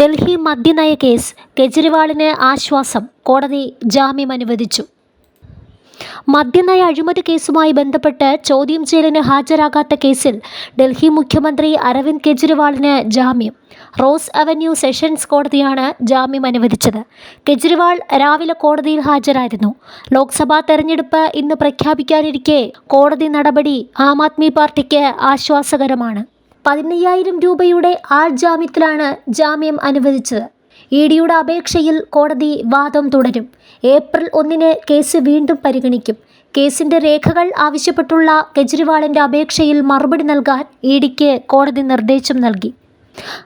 Delhi മദ്യനയ case കെജ്രിവാളിന് ആശ്വാസം. കോടതി ജാമ്യം അനുവദിച്ചു. മദ്യനയ അഴിമതി കേസുമായി ബന്ധപ്പെട്ട് ചോദ്യം ചെയ്യലിന് ഹാജരാകാത്ത കേസിൽ ഡൽഹി മുഖ്യമന്ത്രി അരവിന്ദ് കെജ്രിവാളിന് ജാമ്യം. റോസ് അവന്യൂ സെഷൻസ് കോടതിയാണ് ജാമ്യം അനുവദിച്ചത്. കെജ്രിവാൾ രാവിലെ കോടതിയിൽ ഹാജരായിരുന്നു. ലോക്സഭാ തെരഞ്ഞെടുപ്പ് ഇന്ന് പ്രഖ്യാപിക്കാനിരിക്കെ കോടതി നടപടി ആം ആദ്മി പാർട്ടിക്ക് ആശ്വാസകരമാണ്. പതിനയ്യായിരം രൂപയുടെ ആൾ ജാമ്യത്തിലാണ് ജാമ്യം അനുവദിച്ചത്. ഇ ഡിയുടെ അപേക്ഷയിൽ കോടതി വാദം തുടരും. ഏപ്രിൽ ഒന്നിന് കേസ് വീണ്ടും പരിഗണിക്കും. കേസിന്റെ രേഖകൾ ആവശ്യപ്പെട്ടുള്ള കെജ്രിവാളിന്റെ അപേക്ഷയിൽ മറുപടി നൽകാൻ ഇ ഡിക്ക് കോടതി നിർദ്ദേശം നൽകി.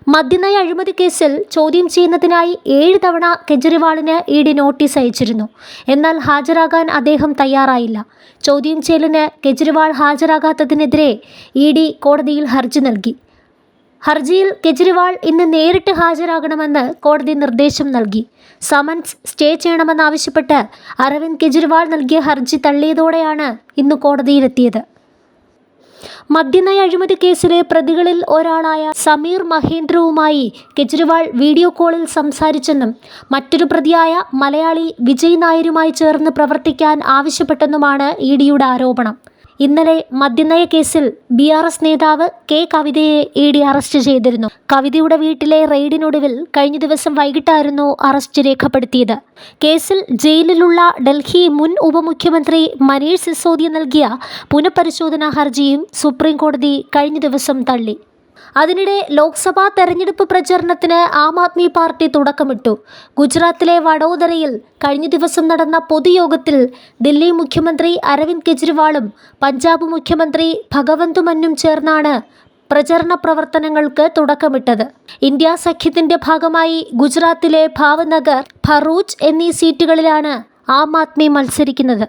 മദ്യനയ അഴിമതി കേസിൽ ചോദ്യം ചെയ്യുന്നതിനായി ഏഴ് തവണ കെജ്രിവാളിന് ഇ ഡി നോട്ടീസ് അയച്ചിരുന്നു. എന്നാൽ ഹാജരാകാൻ അദ്ദേഹം തയ്യാറായില്ല. ചോദ്യം ചെയ്യലിന് കെജ്രിവാൾ ഹാജരാകാത്തതിനെതിരെ ഇ ഡി കോടതിയിൽ ഹർജി നൽകി. ഹർജിയിൽ കെജ്രിവാൾ ഇന്ന് നേരിട്ട് ഹാജരാകണമെന്ന് കോടതി നിർദ്ദേശം നൽകി. സമൻസ് സ്റ്റേ ചെയ്യണമെന്നാവശ്യപ്പെട്ട് അരവിന്ദ് കെജ്രിവാൾ നൽകിയ ഹർജി തള്ളിയതോടെയാണ് ഇന്ന് കോടതിയിലെത്തിയത്. മദ്യനയ അഴിമതി കേസിലെ പ്രതികളിൽ ഒരാളായ സമീർ മഹേന്ദ്രവുമായി കെജ്രിവാൾ വീഡിയോ കോളിൽ സംസാരിച്ചെന്നും മറ്റൊരു പ്രതിയായ മലയാളി വിജയ് നായരുമായി ചേർന്ന് പ്രവർത്തിക്കാൻ ആവശ്യപ്പെട്ടെന്നുമാണ് ഇ ഡിയുടെ ആരോപണം. ഇന്നലെ മദ്യനയ കേസിൽ ബി ആർ എസ് നേതാവ് കെ കവിതയെ ഇ ഡി അറസ്റ്റ് ചെയ്തിരുന്നു. കവിതയുടെ വീട്ടിലെ റെയ്ഡിനൊടുവിൽ കഴിഞ്ഞ ദിവസം വൈകിട്ടായിരുന്നു അറസ്റ്റ് രേഖപ്പെടുത്തിയത്. കേസിൽ ജയിലിലുള്ള ഡൽഹി മുൻ ഉപമുഖ്യമന്ത്രി മനീഷ് സിസോദിയ നൽകിയ പുനഃപരിശോധനാ ഹർജിയും സുപ്രീം കോടതി കഴിഞ്ഞ ദിവസം തള്ളി. അതിനിടെ ലോക്സഭാ തെരഞ്ഞെടുപ്പ് പ്രചരണത്തിന് ആം ആദ്മി പാർട്ടി തുടക്കമിട്ടു. ഗുജറാത്തിലെ വഡോദരയിൽ കഴിഞ്ഞ ദിവസം നടന്ന പൊതുയോഗത്തിൽ ദില്ലി മുഖ്യമന്ത്രി അരവിന്ദ് കെജ്രിവാളും പഞ്ചാബ് മുഖ്യമന്ത്രി ഭഗവന്ത് മന്നും ചേർന്നാണ് പ്രചരണ പ്രവർത്തനങ്ങൾക്ക് തുടക്കമിട്ടത്. ഇന്ത്യ സഖ്യത്തിന്റെ ഭാഗമായി ഗുജറാത്തിലെ ഭാവ്നഗർ ഭറൂച്ച് എന്നീ സീറ്റുകളിലാണ് ആം ആദ്മി മത്സരിക്കുന്നത്.